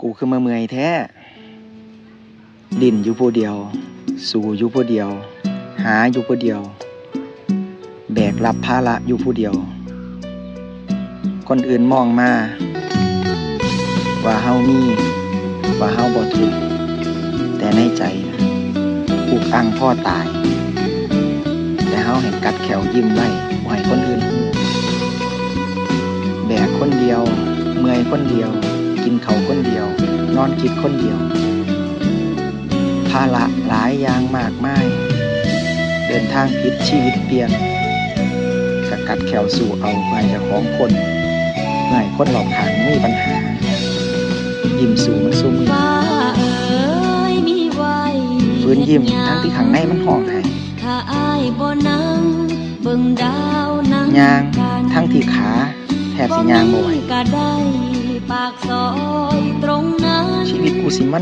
กูคือมาเมื่อยแท้ ดินอยู่ผู้เดียว สู่อยู่ผู้เดียว หาอยู่ผู้เดียว แบกรับภาระอยู่ผู้เดียว คนอื่นมองมา ว่าเฮามี ว่าเฮาบ่ทุกข์แต่ในใจนะอุกอังพ่อตาย แต่เฮาเห็นกัดแขวยิ้มไว้บ่ให้คนอื่นฮู้แบกคนเดียว เมื่อยคนเดียว กินเขาวคนเดียว นอนคิดคนเดียว ภาระหลายอย่างมากมาย เดินทางผิดชีวิตเปลี่ยนกะกัดแขวสู่เอาไปเจะของคนเมื่อให้คนหลอกขางมีปัญหา ยิ้มสู่มันสู้มือฟ้าเอ๋ยมีไว้ฟื้นยิ้มทั้งที่ข้างในมันห้องไห้ถ้าอายบ่นั่งเบิ่งดาวนั่งยางกันทั้งที่ขาแทบสิยางบ่ไหวก็ได้ปากซอยตรงนั้นชีวิตกูสิมัน